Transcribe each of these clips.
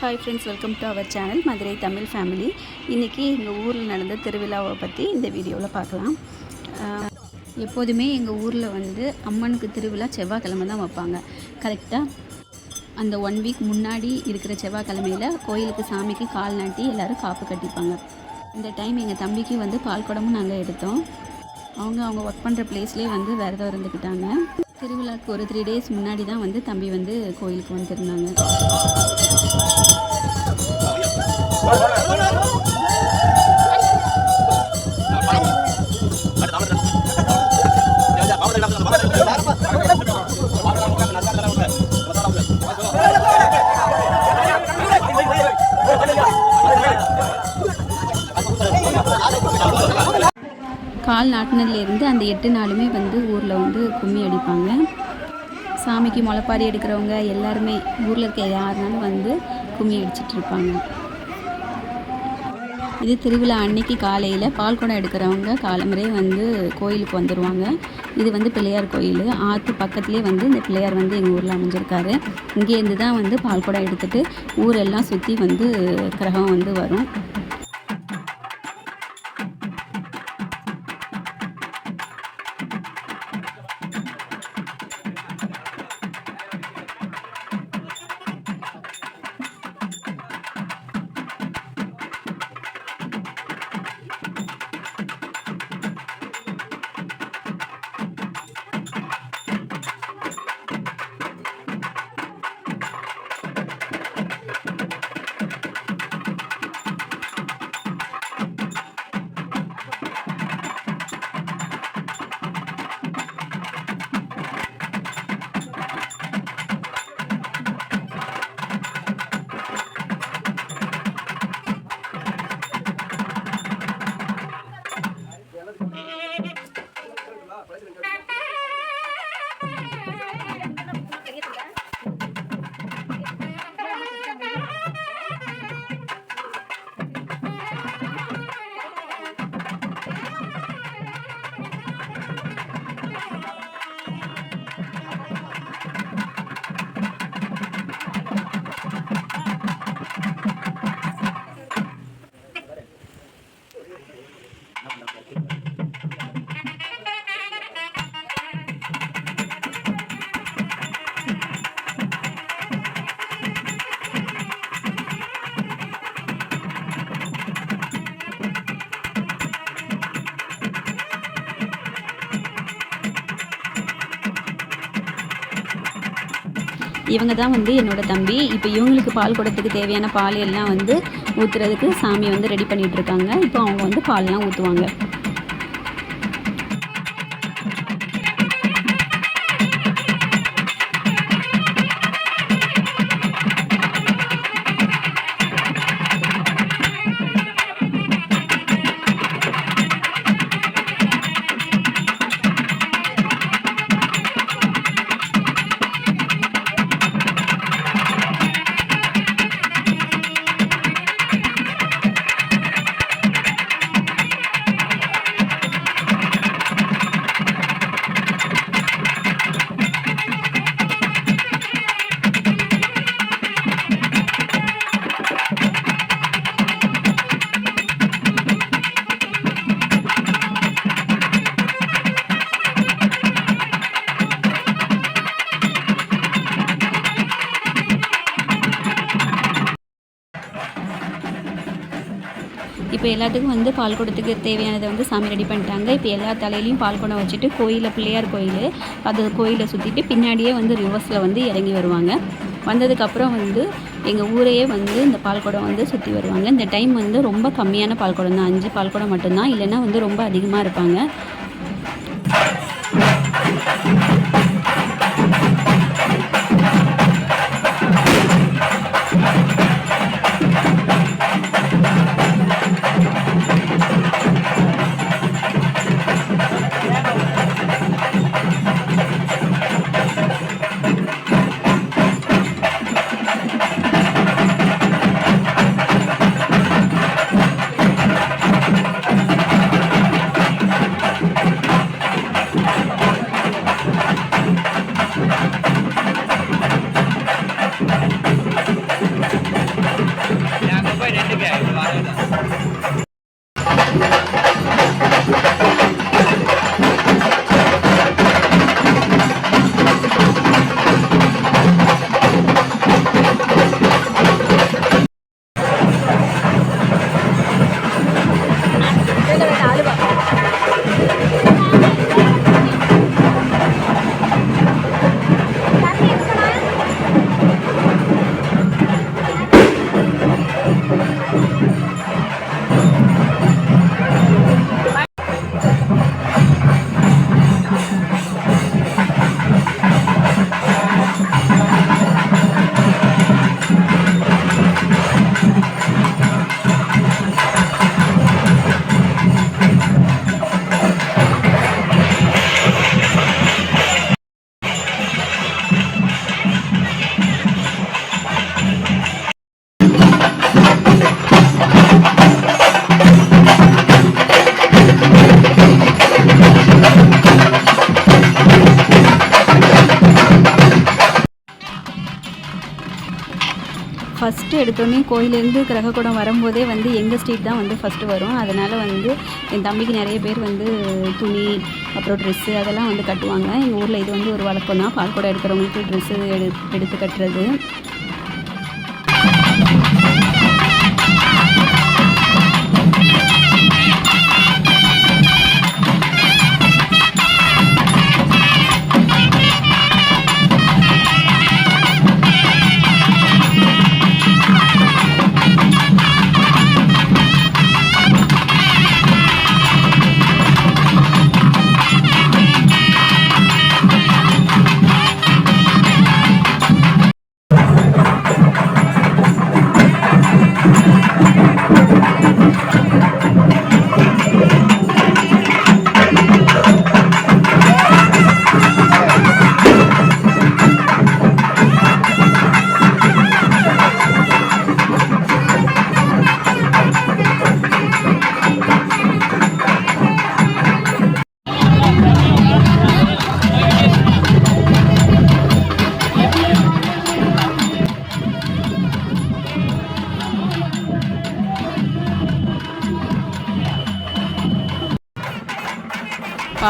Hi friends welcome to our channel Madurai Tamil family இன்றைக்கி எங்கள் ஊரில் நடந்த திருவிழாவை பற்றி இந்த வீடியோவில் பார்க்கலாம். எப்போதுமே எங்கள் ஊரில் வந்து அம்மனுக்கு திருவிழா செவ்வாய்க்கிழமை தான் வைப்பாங்க. கரெக்டாக அந்த ஒன் வீக் முன்னாடி இருக்கிற செவ்வாய்க்கிழமையில் கோயிலுக்கு சாமிக்கு கால் நாட்டி எல்லோரும் காப்பு கட்டிப்பாங்க. இந்த டைம் எங்கள் தம்பிக்கு வந்து பால் குடமும் நாங்கள் எடுத்தோம். அவங்க அவங்க ஒர்க் பண்ணுற பிளேஸ்லேயே வந்து விரதம் இருந்துக்கிட்டாங்க திருவிழாக்கு ஒரு த்ரீ டேஸ் முன்னாடி தான் வந்து தம்பி வந்து கோயிலுக்கு வந்திருந்தாங்க. கால் அந்த எட்டு நாளுமே வந்து ஊரில் வந்து கும்மி அடிப்பாங்க. சாமிக்கு முளைப்பாரி எடுக்கிறவங்க எல்லாருமே ஊரில் இருக்க யாருனாலும் வந்து கும்மி அடிச்சிட்டு இருப்பாங்க. இது திருவிழா அன்னைக்கு காலையில் பால் குடம் எடுக்கிறவங்க காலமுறை வந்து கோயிலுக்கு வந்துடுவாங்க இது வந்து பிள்ளையார் கோயில். ஆற்று பக்கத்துலேயே வந்து இந்த பிள்ளையார் வந்து எங்கள் ஊரில் அமைஞ்சிருக்காரு. இங்கேருந்து தான் வந்து பால் குடம் எடுத்துகிட்டு ஊரெல்லாம் சுற்றி வந்து கிரகம் வந்து வரும். இவங்க தான் வந்து என்னோட தம்பி. இப்போ இவங்களுக்கு பால் குடத்துக்கு தேவையான பால் எல்லாம் வந்து ஊற்றுறதுக்கு சாமி வந்து ரெடி பண்ணிகிட்ருக்காங்க இப்போ அவங்க வந்து பால்லாம் ஊற்றுவாங்க இப்போ எல்லாத்துக்கும் வந்து பால் குடத்துக்கு தேவையானதை வந்து சாமி ரெடி பண்ணிட்டாங்க. இப்போ எல்லா தலையிலையும் பால் குடம் வச்சுட்டு கோயிலில் பிள்ளையார் கோயில் அது கோயிலை சுற்றிட்டு பின்னாடியே வந்து ரிவர்ஸில் வந்து இறங்கி வருவாங்க. வந்ததுக்கப்புறம் வந்து எங்கள் ஊரையே வந்து இந்த பால் குடம் வந்து சுற்றி வருவாங்க. இந்த டைம் வந்து ரொம்ப கம்மியான பால் குடம் தான். அஞ்சு பால் குடம் மட்டும்தான். இல்லைன்னா வந்து ரொம்ப அதிகமாக இருப்பாங்க. எடுத்தோடனே கோயிலேருந்து கிரகக்கூடம் வரும்போதே வந்து எங்கள் ஸ்ட்ரீட் தான் வந்து ஃபஸ்ட்டு வரும். அதனால் வந்து என் தம்பிக்கு நிறைய பேர் வந்து துணி அப்புறம் ட்ரெஸ்ஸு அதெல்லாம் வந்து கட்டுவாங்க. எங்கள் ஊரில் இது வந்து ஒரு வழக்கம் தான் பால்கூடம் எடுக்கிறவங்களுக்கு ட்ரெஸ்ஸு எடு எடுத்து கட்டுறது.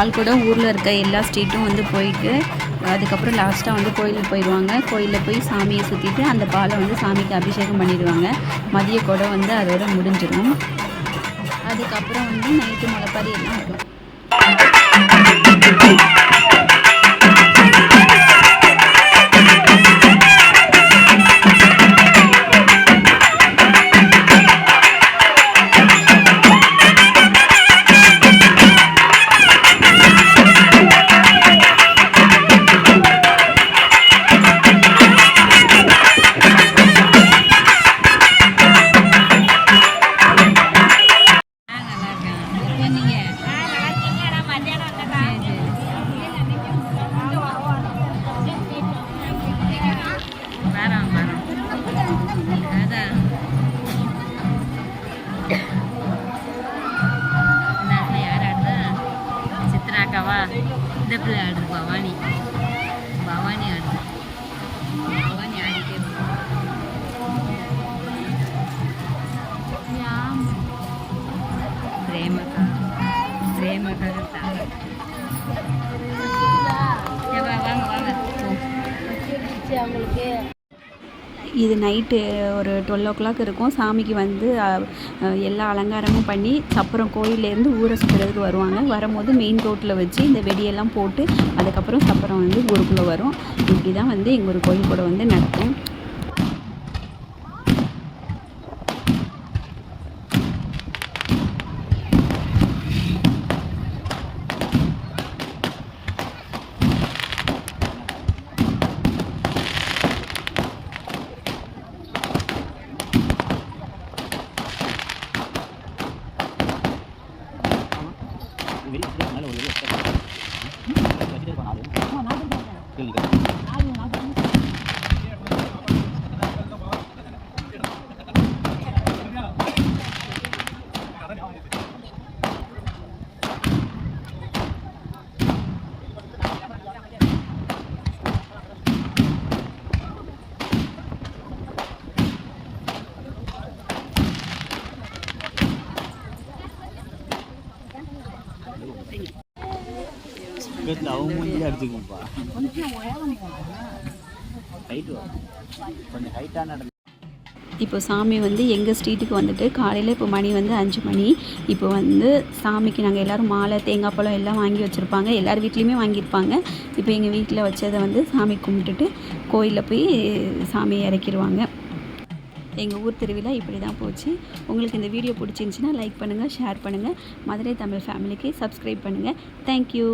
பால்குடம் ஊரில் இருக்க எல்லா ஸ்ட்ரீட்டும் வந்து போயிட்டு அதுக்கப்புறம் லாஸ்ட்டாக வந்து கோயிலுக்கு போயிடுவாங்க. கோயிலில் போய் சாமியை சுற்றிட்டு அந்த பாலை வந்து சாமிக்கு அபிஷேகம் பண்ணிடுவாங்க. மதிய குடம் வந்து அதோட முடிஞ்சிடும் அதுக்கப்புறம் வந்து நைட்டு முளைப்பாரி எல்லாம் வரும் பிள்ளை ஆடுது பவானி பவானி ஆடுது பவானி ஆடிட்டே இருக்கு. பிரேமக்கா பிரேமக்கா இருக்காங்க. ஏ வா, வாங்க வாங்க போ. இது நைட்டு ஒரு டுவெல் ஓ கிளாக் இருக்கும். சாமிக்கு வந்து எல்லா அலங்காரமும் பண்ணி சப்பரம் கோயிலேருந்து ஊரை சுற்றுறதுக்கு வருவாங்க. வரும்போது மெயின் ரோட்டில் வச்சு இந்த வெடியெல்லாம் போட்டு அதுக்கப்புறம் சப்பரம் வந்து ஊருக்குள்ளே வரும். இப்படி தான் வந்து எங்கள் ஒரு கோயில் கூட வந்து நடக்கும். 끌리다 பேர்த்து அவங்க மூஞ்சி அடிச்சுக்கும்ப்பா ஹைட்டு கொஞ்சம் ஹைட்டாக நடந்து இப்போ சாமி வந்து எங்கள் ஸ்ட்ரீட்டுக்கு வந்துட்டு காலையில் இப்போ மணி வந்து அஞ்சு மணி. இப்போ வந்து சாமிக்கு நாங்கள் எல்லோரும் மாலை தேங்காய் பழம் எல்லாம் வாங்கி வச்சுருப்பாங்க. எல்லார் வீட்லேயுமே வாங்கியிருப்பாங்க. இப்போ எங்கள் வீட்டில் வச்சதை வந்து சாமி கும்பிட்டுட்டு கோயிலில் போய் சாமியை இறக்கிடுவாங்க எங்கள் ஊர் திருவிழா இப்படி தான் போச்சு. உங்களுக்கு இந்த வீடியோ பிடிச்சிருந்துச்சின்னா லைக் பண்ணுங்கள் ஷேர் பண்ணுங்கள் மதுரை தமிழ் ஃபேமிலிக்கு சப்ஸ்கிரைப் பண்ணுங்கள் தேங்க்யூ